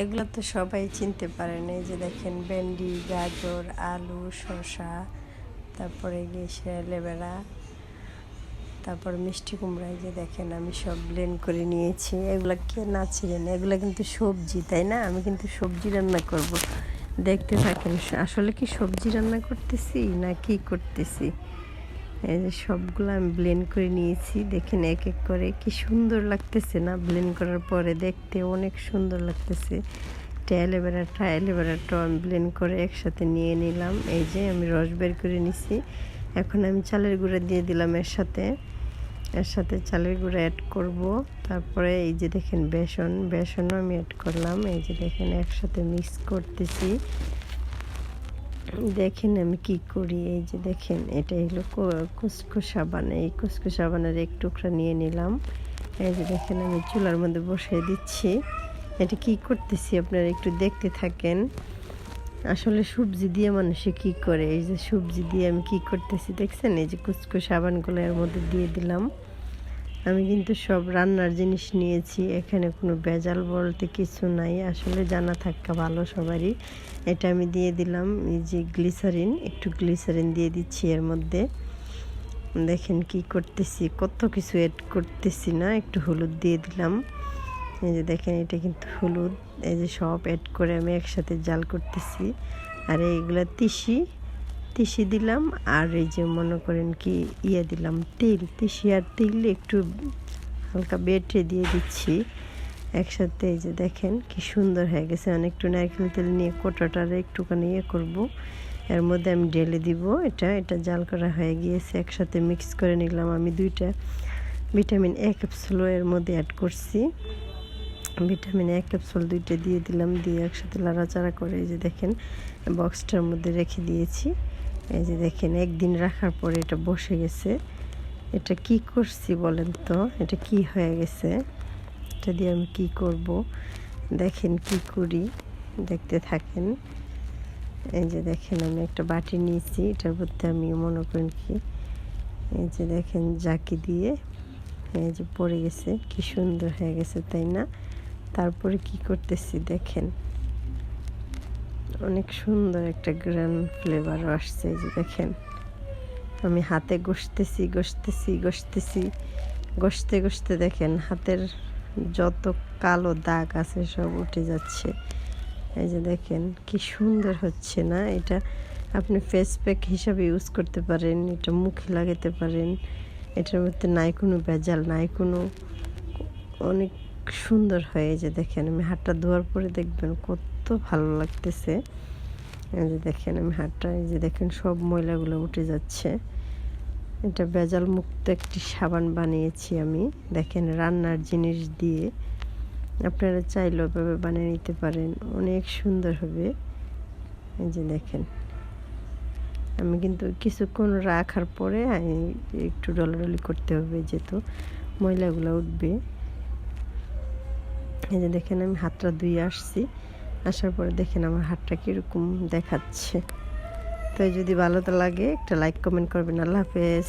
এগুলো তো সবাই চিনতে পারেন এই যে দেখেন ভেন্ডি, গাজর, আলু, শসা, তারপরে গিয়ে লেবেরা তারপর মিষ্টি কুমড়া যে দেখেন আমি সব ব্লেন্ড করে নিয়েছি। এগুলো কে না ছিলেন এগুলো কিন্তু সবজি, তাই না? আমি কিন্তু সবজি রান্না করব। দেখতে থাকেন, আসলে কি সবজি রান্না করতেছি না কি করতেছি? এই যে সবগুলো আমি ব্লেন্ড করে নিয়েছি। দেখেন এক এক করে। কি সুন্দর লাগতেছে না ব্লেন্ড করার পরে? দেখতে অনেক সুন্দর লাগতেছে। ট্যালেবেরাটা অ্যালোভেরাটাও আমি ব্লেন্ড করে একসাথে নিয়ে নিলাম। এই যে আমি রস বের করে নিছি। এখন আমি চালের গুঁড়া দিয়ে দিলাম এর সাথে। এর সাথে চালের গুঁড়া অ্যাড করব। তারপরে এই যে দেখেন বেসন। বেসনও আমি অ্যাড করলাম। এই যে দেখেন একসাথে মিক্স করতেছি। দেখেন আমি কি করি, এই যে দেখেন, এটা হলো কুসকো সাবান এই কুসকো সাবানের এক টুকরা নিয়ে নিলাম। এই যে দেখেন, আমি চুলার মধ্যে বসিয়ে দিচ্ছি। এটা কি করতেছি আপনারা একটু দেখতে থাকেন। আসলে সবজি দিয়ে মানুষে কি করে? এই যে সবজি দিয়ে আমি কি করতেছি, দেখছেন? এই যে কুচকো সাবানগুলো এর মধ্যে দিয়ে দিলাম। আমি কিন্তু সব রান্নার জিনিস নিয়েছি, এখানে কোনো বেজাল বলতে কিছু নাই। আসলে জানা থাকা ভালো সবারই। এটা আমি দিয়ে দিলাম, এই যে গ্লিসারিন, একটু গ্লিসারিন দিয়ে দিচ্ছি এর মধ্যে। দেখেন কি করতেছি, কত কিছু অ্যাড করতেছি না, একটু হলুদ দিয়ে দিলাম। এই যে দেখেন, এটা কিন্তু হলুদ, এই যে সব অ্যাড করে আমি একসাথে জাল করতেছি। আর এইগুলা তিসি তিসি দিলাম, আর এই যে মনে করেন কি ইয়ে দিলাম, তেল। তিসি আর তেল একটু হালকা বেটে দিয়ে দিচ্ছি। একসাথে এই যে দেখেন কি সুন্দর হয়ে গেছে। অনেকটু নারকেল তেল নিয়ে কোটাটার একটুখানি ইয়ে করব। এর মধ্যে আমি ঢেলে দিব এটা। এটা জাল করা হয়ে গিয়েছে। একসাথে মিক্স করে নিলাম আমি দুইটা ভিটামিন এ ক্যাপসুলও এর মধ্যে অ্যাড করছি। ভিটামিন এক ক্যাপসুল দুইটা দিয়ে দিলাম। দিয়ে একসাথে লাড়াচাড়া করে এই যে দেখেন বক্সটার মধ্যে রেখে দিয়েছি। এই যে দেখেন, একদিন রাখার পরে এটা বসে গেছে। এটা কি করছি বলেন তো? এটা কি হয়ে গেছে? এটা দিয়ে আমি কি করব? দেখেন কি করি। দেখতে থাকেন। এই যে দেখেন, আমি একটা বাটি নিয়েছি। এটার মধ্যে আমি মনে করেন কি, এই যে দেখেন জাকি দিয়ে এই যে পড়ে গেছে। কি সুন্দর হয়ে গেছে, তাই না? তারপরে কি করতেছি দেখেন। অনেক সুন্দর একটা গ্র্যান্ড ফ্লেভারও আসছে যে দেখেন। আমি হাতে গসতেছি গসতেছি গসতেছি গসতে গসতে দেখেন হাতের যত কালো দাগ আছে সব উঠে যাচ্ছে। এই যে দেখেন কি সুন্দর হচ্ছে না? এটা আপনি ফেস প্যাক হিসাবে ইউজ করতে পারেন, এটা মুখে লাগাতে পারেন। এটার মধ্যে নাই কোনো ভেজাল, নাই কোনো অনেক সুন্দর হয়ে যে দেখেন। আমি হাতটা ধোয়ার পরে দেখবেন কত ভালো লাগতেছে। এই যে দেখেন আমি হাতটা, এই যে দেখেন সব ময়লাগুলো উঠে যাচ্ছে। এটা বেজাল মুক্ত একটি সাবান বানিয়েছি আমি। দেখেন রান্নার জিনিস দিয়ে। আপনারা চাইলেও এভাবে বানিয়ে নিতে পারেন। অনেক সুন্দর হবে। এই যে দেখেন। আমি কিন্তু কিছুক্ষণ রাখার পরে একটু ডলাডলি করতে হবে যেহেতু ময়লাগুলো উঠবে। এই যে দেখেন আমি হাতটা ধুয়ে আসছি। আসার পরে দেখেন আমার হাতটা কীরকম দেখাচ্ছে। তো যদি ভালো তো লাগে, একটা লাইক কমেন্ট করবেন। আল্লাহ হাফেজ।